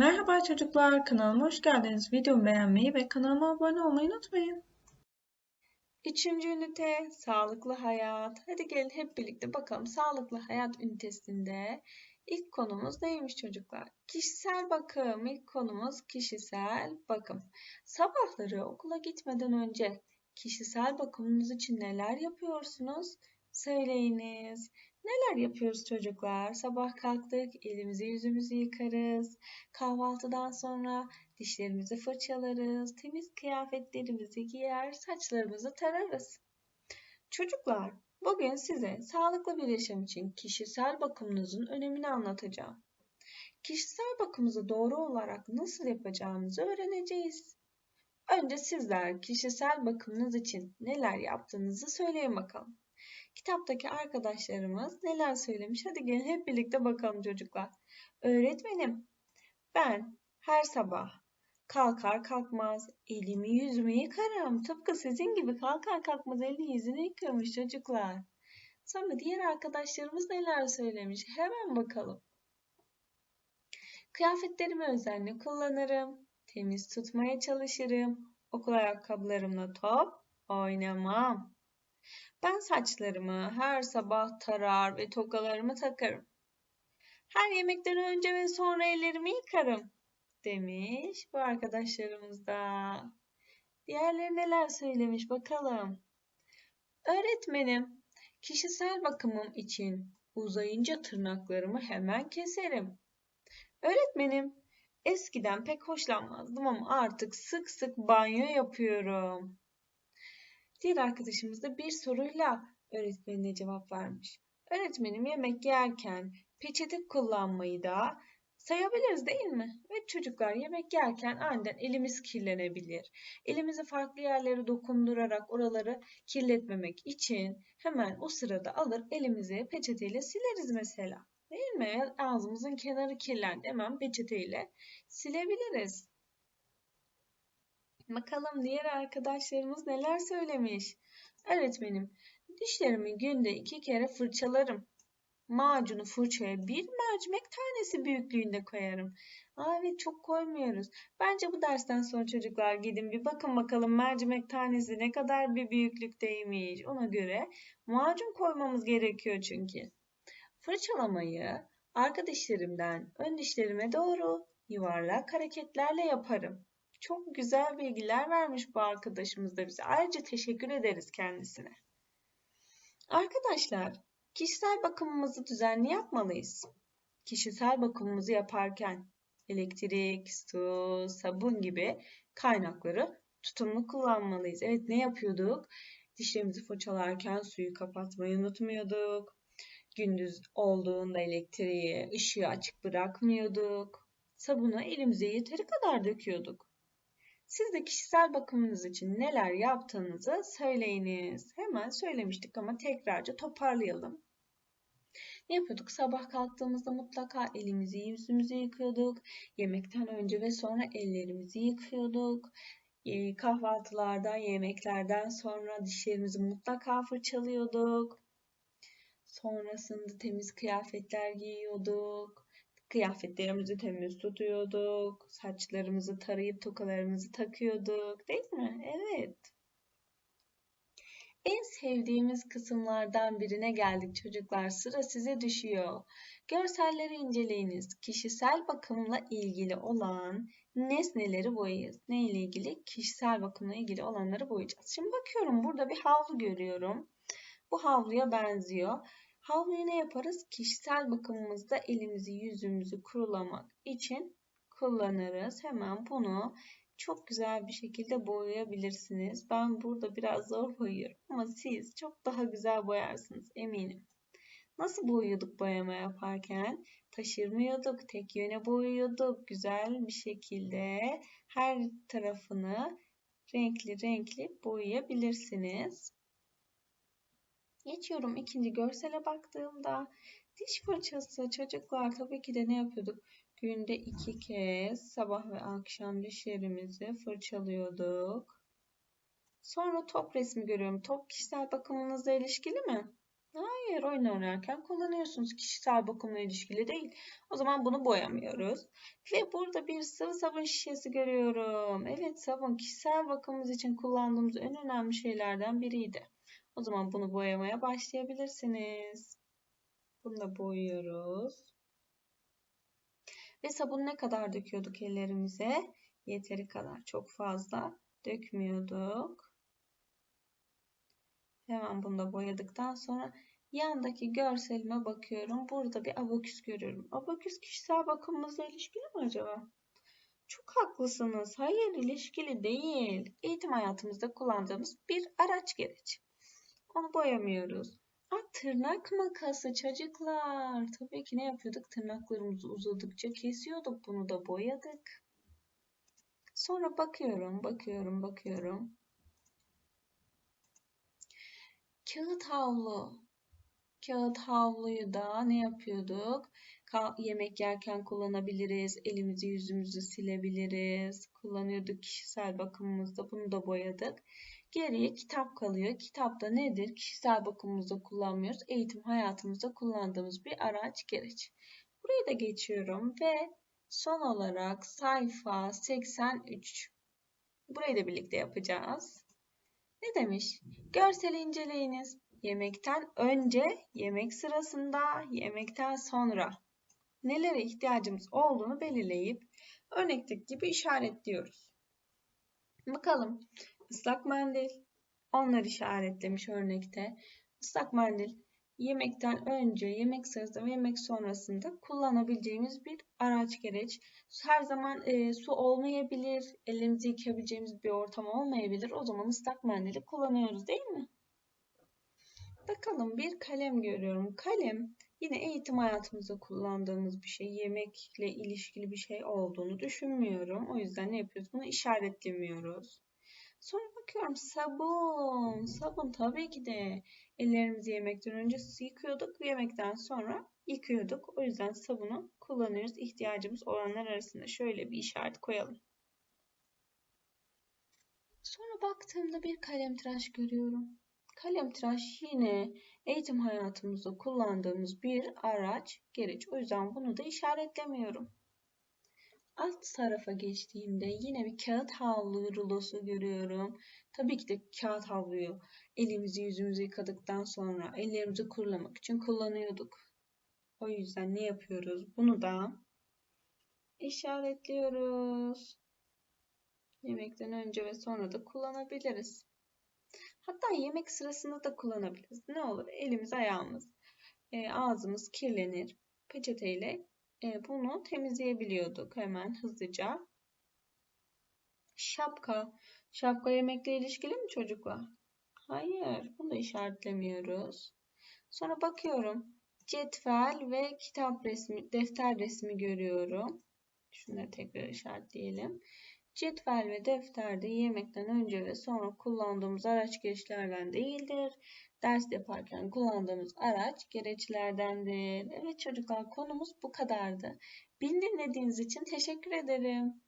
Merhaba çocuklar, kanalıma hoş geldiniz. Videomu beğenmeyi ve kanalıma abone olmayı unutmayın. Üçüncü ünite, sağlıklı hayat. Hadi gelin hep birlikte bakalım sağlıklı hayat ünitesinde ilk konumuz neymiş çocuklar? Kişisel bakım. İlk konumuz kişisel bakım. Sabahları okula gitmeden önce kişisel bakımınız için neler yapıyorsunuz? Söyleyiniz. Neler yapıyoruz çocuklar? Sabah kalktık, elimizi yüzümüzü yıkarız. Kahvaltıdan sonra dişlerimizi fırçalarız. Temiz kıyafetlerimizi giyer, saçlarımızı tararız. Çocuklar, bugün size sağlıklı bir yaşam için kişisel bakımınızın önemini anlatacağım. Kişisel bakımımızı doğru olarak nasıl yapacağımızı öğreneceğiz. Önce sizler kişisel bakımınız için neler yaptığınızı söyleyin bakalım. Kitaptaki arkadaşlarımız neler söylemiş? Hadi gelin hep birlikte bakalım çocuklar. Öğretmenim, ben her sabah kalkar kalkmaz elimi yüzümü yıkarım. Tıpkı sizin gibi kalkar kalkmaz elini yüzünü yıkıyormuş çocuklar. Sonra diğer arkadaşlarımız neler söylemiş? Hemen bakalım. Kıyafetlerimi özenli kullanırım. Temiz tutmaya çalışırım. Okul ayakkabılarımla top oynamam. Ben saçlarımı her sabah tarar ve tokalarımı takarım. Her yemekten önce ve sonra ellerimi yıkarım demiş bu arkadaşlarımız da. Diğerleri neler söylemiş bakalım. Öğretmenim, kişisel bakımım için uzayınca tırnaklarımı hemen keserim. Öğretmenim, eskiden pek hoşlanmazdım ama artık sık sık banyo yapıyorum. Diğer arkadaşımız da bir soruyla öğretmenine cevap vermiş. Öğretmenim yemek yerken peçete kullanmayı da sayabiliriz değil mi? Evet çocuklar yemek yerken aniden elimiz kirlenebilir. Elimizi farklı yerlere dokundurarak oraları kirletmemek için hemen o sırada alır elimizi peçeteyle sileriz mesela. Değil mi? Ağzımızın kenarı kirlendi hemen peçeteyle silebiliriz. Bakalım diğer arkadaşlarımız neler söylemiş. Öğretmenim, dişlerimi günde iki kere fırçalarım. Macunu fırçaya bir mercimek tanesi büyüklüğünde koyarım. Aa, evet çok koymuyoruz. Bence bu dersten sonra çocuklar gidin bir bakın bakalım mercimek tanesi ne kadar bir büyüklükteymiş. Ona göre macun koymamız gerekiyor çünkü. Fırçalamayı arka dişlerimden ön dişlerime doğru yuvarlak hareketlerle yaparım. Çok güzel bilgiler vermiş bu arkadaşımız da bize. Ayrıca teşekkür ederiz kendisine. Arkadaşlar, kişisel bakımımızı düzenli yapmalıyız. Kişisel bakımımızı yaparken elektrik, su, sabun gibi kaynakları tutumlu kullanmalıyız. Evet ne yapıyorduk? Dişlerimizi fırçalarken suyu kapatmayı unutmuyorduk. Gündüz olduğunda elektriği, ışığı açık bırakmıyorduk. Sabunu elimize yeteri kadar döküyorduk. Siz de kişisel bakımınız için neler yaptığınızı söyleyiniz. Hemen söylemiştik ama tekrarca toparlayalım. Ne yapıyorduk? Sabah kalktığımızda mutlaka elimizi, yüzümüzü yıkıyorduk. Yemekten önce ve sonra ellerimizi yıkıyorduk. Ee, kahvaltılardan, yemeklerden sonra dişlerimizi mutlaka fırçalıyorduk. Sonrasında temiz kıyafetler giyiyorduk. Kıyafetlerimizi temiz tutuyorduk. Saçlarımızı tarayıp tokalarımızı takıyorduk. Değil mi? Evet. En sevdiğimiz kısımlardan birine geldik çocuklar. Sıra size düşüyor. Görselleri inceleyiniz. Kişisel bakımla ilgili olan nesneleri boyayız. Ne ile ilgili? Kişisel bakımla ilgili olanları boyayacağız. Şimdi bakıyorum burada bir havlu görüyorum. Bu havluya benziyor. Havluyu ne yaparız? Kişisel bakımımızda elimizi yüzümüzü kurulamak için kullanırız. Hemen bunu çok güzel bir şekilde boyayabilirsiniz. Ben burada biraz zor boyuyorum ama siz çok daha güzel boyarsınız eminim. Nasıl boyuyorduk boyama yaparken? Taşırmıyorduk, tek yöne boyuyorduk. Güzel bir şekilde her tarafını renkli renkli boyayabilirsiniz. Geçiyorum ikinci görsele baktığımda diş fırçası çocuklar tabii ki de ne yapıyorduk? Günde iki kez sabah ve akşam dişlerimizi fırçalıyorduk. Sonra top resmi görüyorum. Top kişisel bakımınızla ilişkili mi? Hayır, oyun oynarken kullanıyorsunuz. Kişisel bakımla ilişkili değil. O zaman bunu boyamıyoruz. Ve burada bir sıvı sabun şişesi görüyorum. Evet, sabun kişisel bakımımız için kullandığımız en önemli şeylerden biriydi. O zaman bunu boyamaya başlayabilirsiniz. Bunu da boyuyoruz. Ve sabun ne kadar döküyorduk ellerimize? Yeteri kadar. Çok fazla dökmüyorduk. Hemen bunu da boyadıktan sonra yandaki görselime bakıyorum. Burada bir abaküs görüyorum. Abaküs kişisel bakımımızla ilişkili mi acaba? Çok haklısınız. Hayır ilişkili değil. Eğitim hayatımızda kullandığımız bir araç gereç. Onu boyamıyoruz. Aa, tırnak makası çocuklar. Tabii ki ne yapıyorduk? Tırnaklarımız uzadıkça kesiyorduk. Bunu da boyadık. Sonra bakıyorum, bakıyorum, bakıyorum. Kağıt havlu. Kağıt havluyu da ne yapıyorduk? yemek yerken kullanabiliriz. Elimizi yüzümüzü silebiliriz. Kullanıyorduk kişisel bakımımızda. Bunu da boyadık. Geriye kitap kalıyor. Kitapta nedir? Kişisel bakımımızda kullanmıyoruz. Eğitim hayatımızda kullandığımız bir araç gereç. Burayı da geçiyorum ve son olarak sayfa 83. Burayı da birlikte yapacağız. Ne demiş? Görseli inceleyiniz. Yemekten önce, yemek sırasında, yemekten sonra nelere ihtiyacımız olduğunu belirleyip örnekteki gibi işaretliyoruz. Bakalım ıslak mendil onlar işaretlemiş örnekte. Islak mendil yemekten önce, yemek sırasında ve yemek sonrasında kullanabileceğimiz bir araç gereç. Her zaman e, su olmayabilir, elimizi yıkayabileceğimiz bir ortam olmayabilir. O zaman ıslak mendili kullanıyoruz değil mi? Bakalım bir kalem görüyorum. Kalem yine eğitim hayatımızda kullandığımız bir şey. Yemekle ilişkili bir şey olduğunu düşünmüyorum. O yüzden ne yapıyoruz? Bunu işaretlemiyoruz. Sonra bakıyorum sabun. Sabun tabii ki de ellerimizi yemekten önce yıkıyorduk. Yemekten sonra yıkıyorduk. O yüzden sabunu kullanıyoruz. İhtiyacımız olanlar arasında şöyle bir işaret koyalım. Sonra baktığımda bir kalem tıraş görüyorum. Kalem tıraş yine eğitim hayatımızda kullandığımız bir araç gereç. O yüzden bunu da işaretlemiyorum. Alt tarafa geçtiğimde yine bir kağıt havlu rulosu görüyorum. Tabii ki de kağıt havluyu elimizi yüzümüzü yıkadıktan sonra ellerimizi kurulamak için kullanıyorduk. O yüzden ne yapıyoruz? Bunu da işaretliyoruz. Yemekten önce ve sonra da kullanabiliriz. Hatta yemek sırasında da kullanabiliriz. Ne olur? Elimiz, ayağımız, e, ağzımız kirlenir. Peçeteyle e, bunu temizleyebiliyorduk hemen hızlıca. Şapka. Şapka yemekle ilişkili mi çocuklar? Hayır, bunu da işaretlemiyoruz. Sonra bakıyorum. Cetvel ve kitap resmi, defter resmi görüyorum. Şunları tekrar işaretleyelim. Cetvel ve defterde yemekten önce ve sonra kullandığımız araç gereçlerden değildir. Ders yaparken kullandığımız araç gereçlerdendir. Evet çocuklar konumuz bu kadardı. Beni dinlediğiniz için teşekkür ederim.